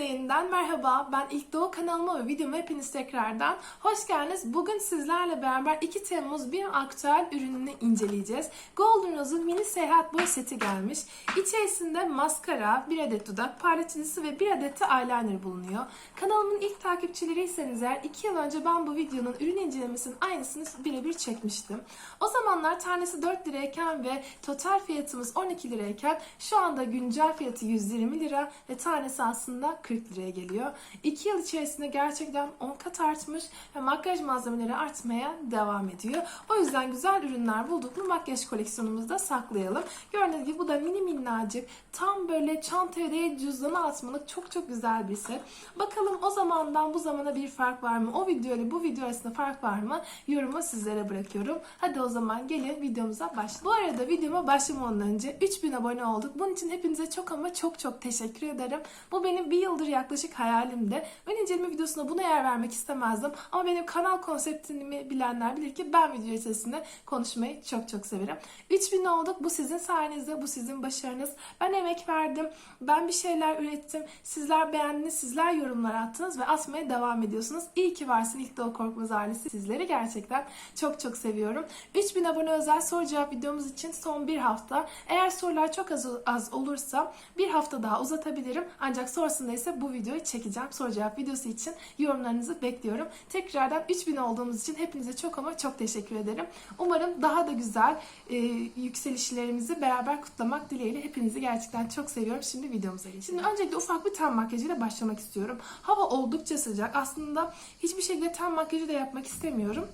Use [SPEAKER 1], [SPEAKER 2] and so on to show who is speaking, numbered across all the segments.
[SPEAKER 1] Herkese yeniden merhaba. Ben İlk Doğu kanalıma ve videoma hepiniz tekrardan hoş geldiniz. Bugün sizlerle beraber 2 Temmuz bir aktüel ürününü inceleyeceğiz. Golden Rose'un mini seyahat boy seti gelmiş. İçerisinde maskara, bir adet dudak parlatıcısı ve bir adet de eyeliner bulunuyor. Kanalımın ilk takipçileriyseniz eğer 2 yıl önce ben bu videonun ürün incelemesinin aynısını birebir çekmiştim. O zamanlar tanesi 4 lirayken ve total fiyatımız 12 lirayken şu anda güncel fiyatı 120 lira ve tanesi aslında 40 liraya geliyor. 2 yıl içerisinde gerçekten 10 kat artmış ve makyaj malzemeleri artmaya devam ediyor. O yüzden güzel ürünler bulduk mu makyaj koleksiyonumuzda saklayalım. Gördüğünüz gibi bu da mini minnacık tam böyle çantaya değil cüzdana atmalık çok çok güzel bir set. Bakalım o zamandan bu zamana bir fark var mı? O video ile bu video arasında fark var mı? Yorumu sizlere bırakıyorum. Hadi o zaman gelin videomuza başlayalım. Bu arada videoma başlamadan önce 3000 abone olduk. Bunun için hepinize çok ama çok çok teşekkür ederim. Bu benim bir yıldır yaklaşık hayalimdi. Ön inceleme videosunda buna yer vermek istemezdim. Ama benim kanal konseptimi bilenler bilir ki ben video içerisinde konuşmayı çok çok severim. 3000 olduk. Bu sizin sayenizde, bu sizin başarınız. Ben emek verdim. Ben bir şeyler ürettim. Sizler beğendiniz, sizler yorumlar attınız ve atmaya devam ediyorsunuz. İyi ki varsın İlk Doğu Korkmaz ailesi. Sizleri gerçekten çok çok seviyorum. 3000 abone özel soru cevap videomuz için son bir hafta. Eğer sorular çok az, az olursa bir hafta daha uzatabilirim. Ancak sonrasında ise bu videoyu çekeceğim. Soru cevap videosu için yorumlarınızı bekliyorum. Tekrardan 3000 olduğumuz için hepinize çok ama çok teşekkür ederim. Umarım daha da güzel e, yükselişlerimizi beraber kutlamak dileğiyle hepinizi gerçekten çok seviyorum. Şimdi videomuza geçelim. Şimdi öncelikle ufak bir ten makyajıyla başlamak istiyorum. Hava oldukça sıcak. Aslında hiçbir şekilde ten makyajı da yapmak istemiyorum.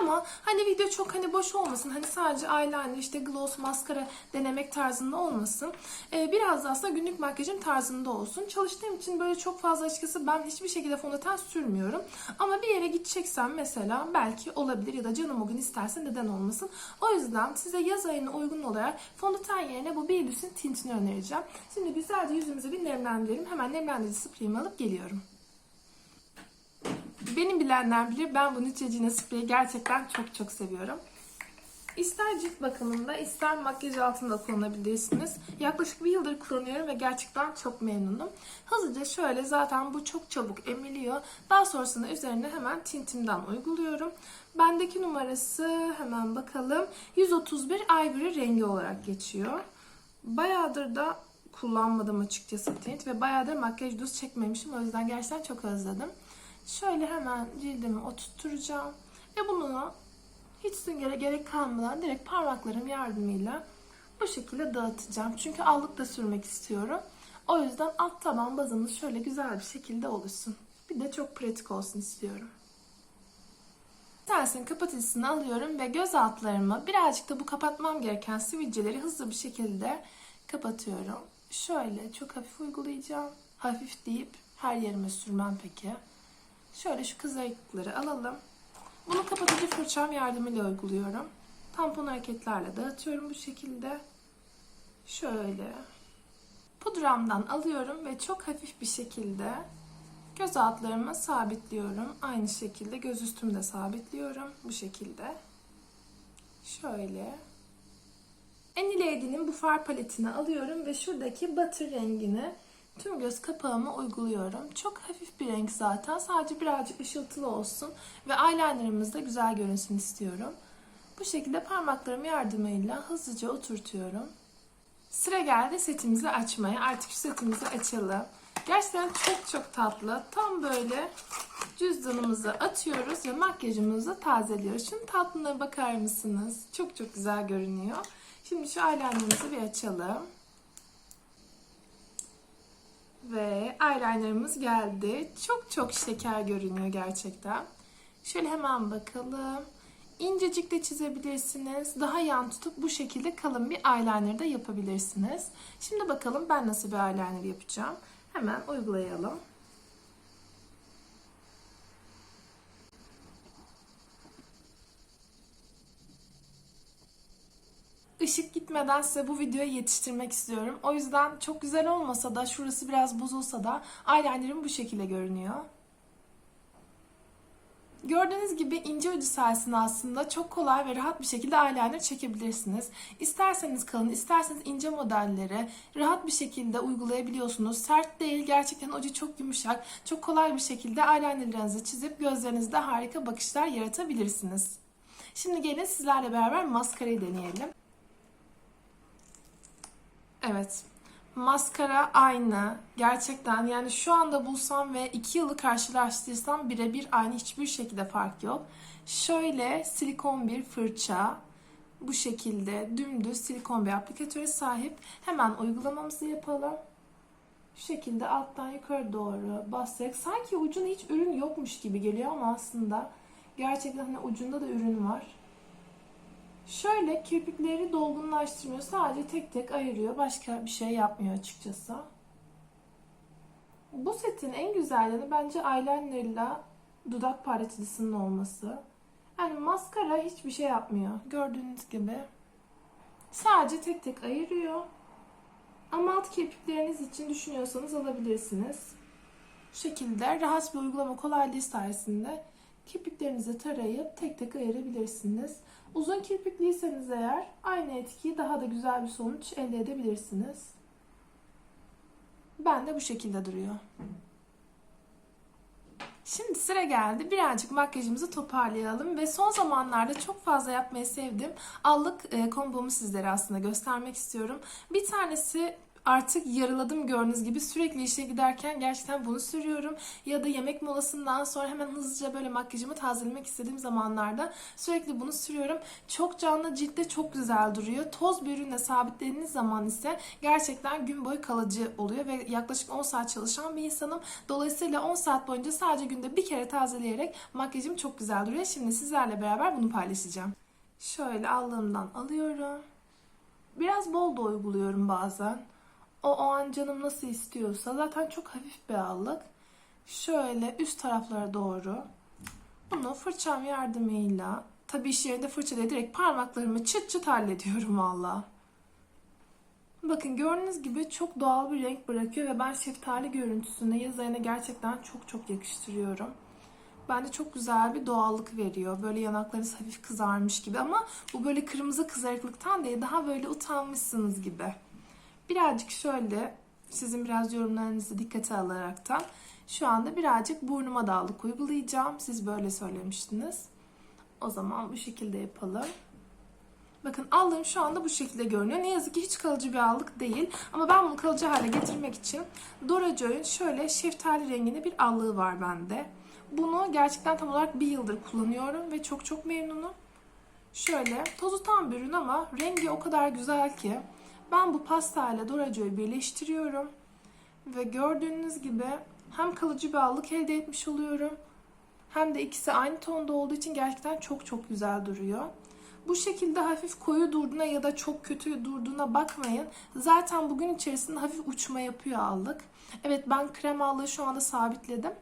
[SPEAKER 1] Ama hani video çok hani boş olmasın. Hani sadece eyeliner, işte gloss, maskara denemek tarzında olmasın. Ee, biraz da aslında günlük makyajım tarzında olsun. Çalıştığım için böyle çok fazla açıkçası ben hiçbir şekilde fondöten sürmüyorum. Ama bir yere gideceksem mesela belki olabilir ya da canım o gün isterse neden olmasın. O yüzden size yaz ayına uygun olarak fondöten yerine bu Baileys'in tintini önereceğim. Şimdi güzelce yüzümüzü bir nemlendirelim. Hemen nemlendirici spreyimi alıp geliyorum. Benim bilenler bilir ben bu Neutrogena spreyi gerçekten çok çok seviyorum. İster cilt bakımında ister makyaj altında kullanabilirsiniz. Yaklaşık bir yıldır kullanıyorum ve gerçekten çok memnunum. Hızlıca şöyle zaten bu çok çabuk emiliyor. Daha sonrasında üzerine hemen tintimden uyguluyorum. Bendeki numarası hemen bakalım. 131 Ivory rengi olarak geçiyor. Bayağıdır da kullanmadım açıkçası tint ve bayağıdır makyaj doz çekmemişim. O yüzden gerçekten çok özledim. Şöyle hemen cildimi oturtturacağım. Ve bunu hiç süngere gerek kalmadan direkt parmaklarım yardımıyla bu şekilde dağıtacağım. Çünkü allık da sürmek istiyorum. O yüzden alt taban bazımız şöyle güzel bir şekilde oluşsun. Bir de çok pratik olsun istiyorum. Tersin kapatıcısını alıyorum ve göz altlarımı birazcık da bu kapatmam gereken sivilceleri hızlı bir şekilde kapatıyorum. Şöyle çok hafif uygulayacağım. Hafif deyip her yerime sürmem peki. Şöyle şu kızarıklıkları alalım. Bunu kapatıcı fırçam yardımıyla uyguluyorum. Tampon hareketlerle dağıtıyorum bu şekilde. Şöyle. Pudramdan alıyorum ve çok hafif bir şekilde göz altlarıma sabitliyorum. Aynı şekilde göz üstümde sabitliyorum. Bu şekilde. Şöyle. Enilady'nin bu far paletini alıyorum ve şuradaki batır rengini tüm göz kapağıma uyguluyorum. Çok hafif bir renk zaten. Sadece birazcık ışıltılı olsun ve eyelinerımız da güzel görünsün istiyorum. Bu şekilde parmaklarım yardımıyla hızlıca oturtuyorum. Sıra geldi setimizi açmaya. Artık şu setimizi açalım. Gerçekten çok çok tatlı. Tam böyle cüzdanımızı atıyoruz ve makyajımızı tazeliyoruz. Şunun tatlılığına bakar mısınız? Çok çok güzel görünüyor. Şimdi şu eyelinerimizi bir açalım. Ve eyelinerımız geldi. Çok çok şeker görünüyor gerçekten. Şöyle hemen bakalım. İncecik de çizebilirsiniz. Daha yan tutup bu şekilde kalın bir eyeliner de yapabilirsiniz. Şimdi bakalım ben nasıl bir eyeliner yapacağım. Hemen uygulayalım. Işık gitmeden size bu videoyu yetiştirmek istiyorum. O yüzden çok güzel olmasa da şurası biraz bozulsa da eyelinerim bu şekilde görünüyor. Gördüğünüz gibi ince ucu sayesinde aslında çok kolay ve rahat bir şekilde eyeliner çekebilirsiniz. İsterseniz kalın, isterseniz ince modelleri rahat bir şekilde uygulayabiliyorsunuz. Sert değil, gerçekten ucu çok yumuşak, çok kolay bir şekilde eyelinerlerinizi çizip gözlerinizde harika bakışlar yaratabilirsiniz. Şimdi gelin sizlerle beraber maskarayı deneyelim. Evet, Maskara aynı. Gerçekten yani şu anda bulsam ve 2 yılı karşılaştırsam birebir aynı hiçbir şekilde fark yok. Şöyle silikon bir fırça. Bu şekilde dümdüz silikon bir aplikatöre sahip. Hemen uygulamamızı yapalım. Şu şekilde alttan yukarı doğru basarak sanki ucunda hiç ürün yokmuş gibi geliyor ama aslında gerçekten hani ucunda da ürün var. Şöyle kirpikleri dolgunlaştırmıyor. Sadece tek tek ayırıyor. Başka bir şey yapmıyor açıkçası. Bu setin en güzel yanı bence eyeliner ile dudak parlatıcısının olması. Yani maskara hiçbir şey yapmıyor. Gördüğünüz gibi. Sadece tek tek ayırıyor. Ama alt kirpikleriniz için düşünüyorsanız alabilirsiniz. Bu şekilde rahat bir uygulama kolaylığı sayesinde kirpiklerinizi tarayıp tek tek ayırabilirsiniz. Uzun kirpikliyseniz eğer aynı etkiyi daha da güzel bir sonuç elde edebilirsiniz. Ben de bu şekilde duruyor. Şimdi sıra geldi. Birazcık makyajımızı toparlayalım ve son zamanlarda çok fazla yapmayı sevdiğim allık e, kombomu sizlere aslında göstermek istiyorum. Bir tanesi artık yarıladım gördüğünüz gibi sürekli işe giderken gerçekten bunu sürüyorum. Ya da yemek molasından sonra hemen hızlıca böyle makyajımı tazelemek istediğim zamanlarda sürekli bunu sürüyorum. Çok canlı ciltte çok güzel duruyor. Toz bir ürünle sabitlediğiniz zaman ise gerçekten gün boyu kalıcı oluyor ve yaklaşık 10 saat çalışan bir insanım. Dolayısıyla 10 saat boyunca sadece günde bir kere tazeleyerek makyajım çok güzel duruyor. Şimdi sizlerle beraber bunu paylaşacağım. Şöyle allığımdan alıyorum. Biraz bol da uyguluyorum bazen o, o an canım nasıl istiyorsa zaten çok hafif bir allık. Şöyle üst taraflara doğru bunu fırçam yardımıyla tabi iş yerinde fırça değil direkt parmaklarımı çıt çıt hallediyorum valla. Bakın gördüğünüz gibi çok doğal bir renk bırakıyor ve ben şeftali görüntüsüne yaz ayına gerçekten çok çok yakıştırıyorum. Bence çok güzel bir doğallık veriyor. Böyle yanaklarınız hafif kızarmış gibi ama bu böyle kırmızı kızarıklıktan değil daha böyle utanmışsınız gibi. Birazcık şöyle sizin biraz yorumlarınızı dikkate alaraktan şu anda birazcık burnuma dağlık uygulayacağım. Siz böyle söylemiştiniz. O zaman bu şekilde yapalım. Bakın allığım şu anda bu şekilde görünüyor. Ne yazık ki hiç kalıcı bir allık değil. Ama ben bunu kalıcı hale getirmek için Dora Joy'un şöyle şeftali renginde bir allığı var bende. Bunu gerçekten tam olarak bir yıldır kullanıyorum ve çok çok memnunum. Şöyle tozu tam bir ürün ama rengi o kadar güzel ki ben bu pasta ile Doraco'yu birleştiriyorum. Ve gördüğünüz gibi hem kalıcı bir allık elde etmiş oluyorum. Hem de ikisi aynı tonda olduğu için gerçekten çok çok güzel duruyor. Bu şekilde hafif koyu durduğuna ya da çok kötü durduğuna bakmayın. Zaten bugün içerisinde hafif uçma yapıyor allık. Evet ben krem allığı şu anda sabitledim.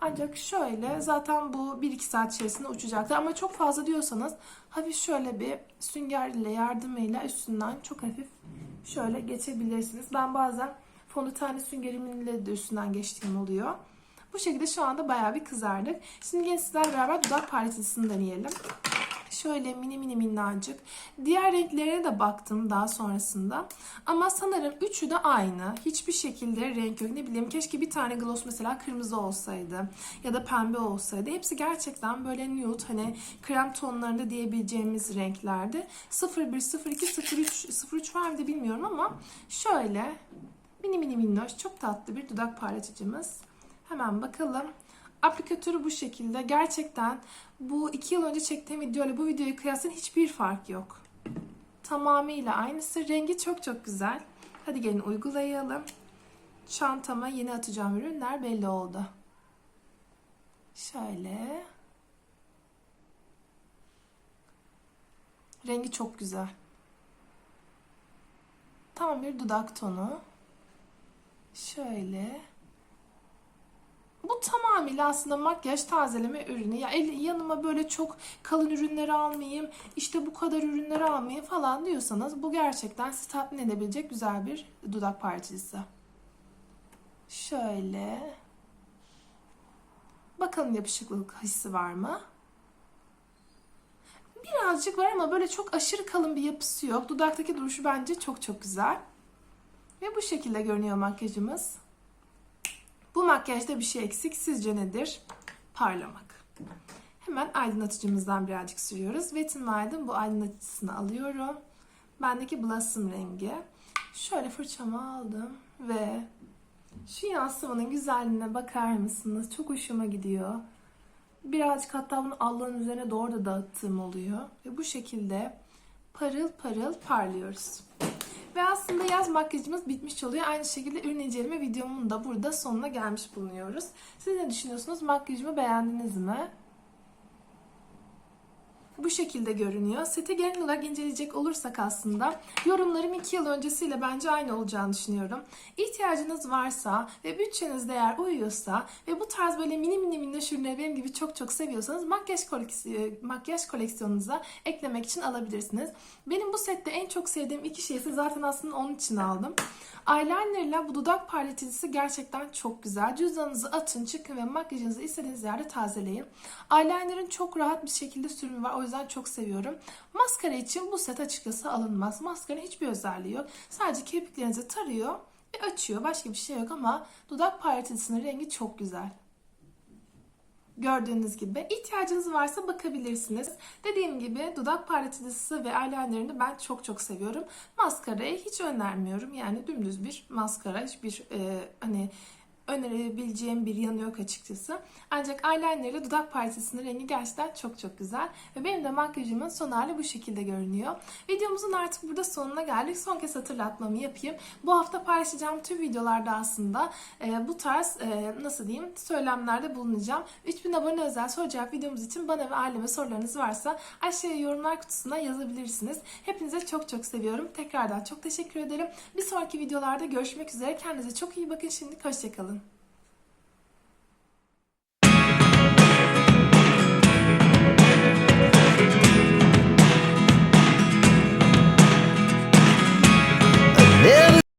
[SPEAKER 1] Ancak şöyle zaten bu 1-2 saat içerisinde uçacaktır. Ama çok fazla diyorsanız hafif şöyle bir sünger ile yardımıyla üstünden çok hafif şöyle geçebilirsiniz. Ben bazen fondötenli süngeriminle de üstünden geçtiğim oluyor. Bu şekilde şu anda bayağı bir kızardık. Şimdi yine sizlerle beraber dudak parlatıcısını deneyelim. Şöyle mini mini minnacık. Diğer renklere de baktım daha sonrasında. Ama sanırım üçü de aynı. Hiçbir şekilde renk yok. Ne bileyim keşke bir tane gloss mesela kırmızı olsaydı. Ya da pembe olsaydı. Hepsi gerçekten böyle nude hani krem tonlarında diyebileceğimiz renklerdi. 01, 02, 03, 03 var mıydı bilmiyorum ama şöyle mini mini minnoş çok tatlı bir dudak parlatıcımız. Hemen bakalım. Aplikatörü bu şekilde. Gerçekten bu iki yıl önce çektiğim video ile bu videoyu kıyaslayın hiçbir fark yok. Tamamıyla aynısı. Rengi çok çok güzel. Hadi gelin uygulayalım. Çantama yeni atacağım ürünler belli oldu. Şöyle. Rengi çok güzel. Tam bir dudak tonu. Şöyle. Bu tamamıyla aslında makyaj tazeleme ürünü. Ya el, yanıma böyle çok kalın ürünleri almayayım, işte bu kadar ürünleri almayayım falan diyorsanız bu gerçekten sizi tatmin edebilecek güzel bir dudak parçası. Şöyle. Bakalım yapışıklık hissi var mı? Birazcık var ama böyle çok aşırı kalın bir yapısı yok. Dudaktaki duruşu bence çok çok güzel. Ve bu şekilde görünüyor makyajımız. Bu makyajda bir şey eksik. Sizce nedir? Parlamak. Hemen aydınlatıcımızdan birazcık sürüyoruz. Wet n Wild'ın bu aydınlatıcısını alıyorum. Bendeki Blossom rengi. Şöyle fırçamı aldım ve şu yansımanın güzelliğine bakar mısınız? Çok hoşuma gidiyor. Birazcık hatta bunu Allah'ın üzerine doğru da dağıttığım oluyor. Ve bu şekilde parıl parıl parlıyoruz. Ve aslında yaz makyajımız bitmiş oluyor. Aynı şekilde ürün inceleme videomun da burada sonuna gelmiş bulunuyoruz. Siz ne düşünüyorsunuz? Makyajımı beğendiniz mi? Bu şekilde görünüyor. Seti genel olarak inceleyecek olursak aslında yorumlarım 2 yıl öncesiyle bence aynı olacağını düşünüyorum. İhtiyacınız varsa ve bütçeniz değer uyuyorsa ve bu tarz böyle mini mini minnoş ürünleri benim gibi çok çok seviyorsanız makyaj, koleksiyonu, makyaj koleksiyonunuza eklemek için alabilirsiniz. Benim bu sette en çok sevdiğim iki şeysi zaten aslında onun için aldım. Eyeliner ile bu dudak parlatıcısı gerçekten çok güzel. Cüzdanınızı atın, çıkın ve makyajınızı istediğiniz yerde tazeleyin. Eyeliner'ın çok rahat bir şekilde sürümü var. O yüzden çok seviyorum. Maskara için bu set açıkçası alınmaz. Maskara hiçbir özelliği yok. Sadece kirpiklerinizi tarıyor ve açıyor. Başka bir şey yok ama dudak parlatıcısının rengi çok güzel. Gördüğünüz gibi ihtiyacınız varsa bakabilirsiniz. Dediğim gibi dudak parlatıcısı ve eyelinerını ben çok çok seviyorum. Maskarayı hiç önermiyorum. Yani dümdüz bir maskara. Hiçbir e, hani önerebileceğim bir yanı yok açıkçası. Ancak eyeliner dudak parçasının rengi gerçekten çok çok güzel. Ve benim de makyajımın son hali bu şekilde görünüyor. Videomuzun artık burada sonuna geldik. Son kez hatırlatmamı yapayım. Bu hafta paylaşacağım tüm videolarda aslında e, bu tarz e, nasıl diyeyim söylemlerde bulunacağım. 3000 abone özel soru cevap videomuz için bana ve aileme sorularınız varsa aşağıya yorumlar kutusuna yazabilirsiniz. Hepinize çok çok seviyorum. Tekrardan çok teşekkür ederim. Bir sonraki videolarda görüşmek üzere. Kendinize çok iyi bakın. Şimdi hoşçakalın.